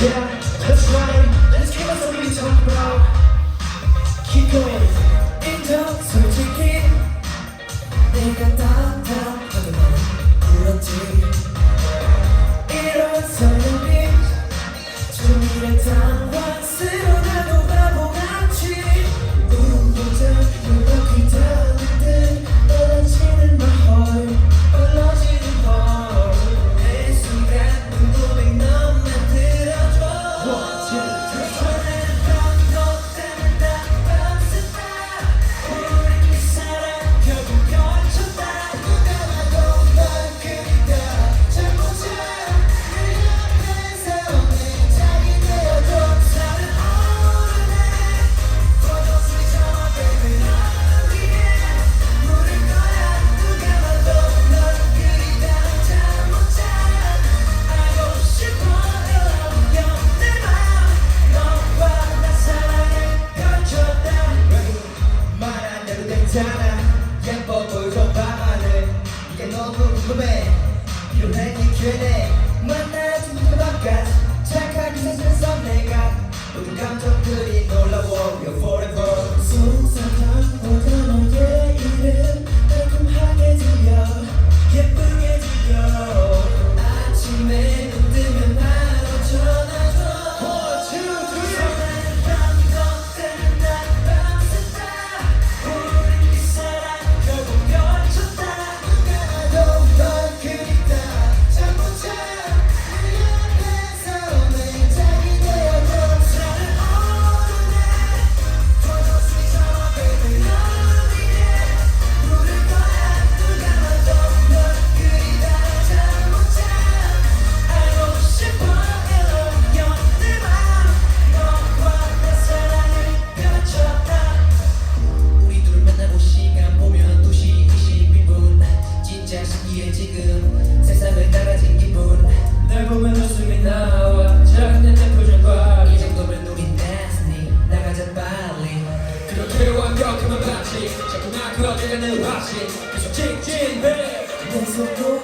Yeah. Superman, güvenlik yönet 진, 진, 진, 진, 진,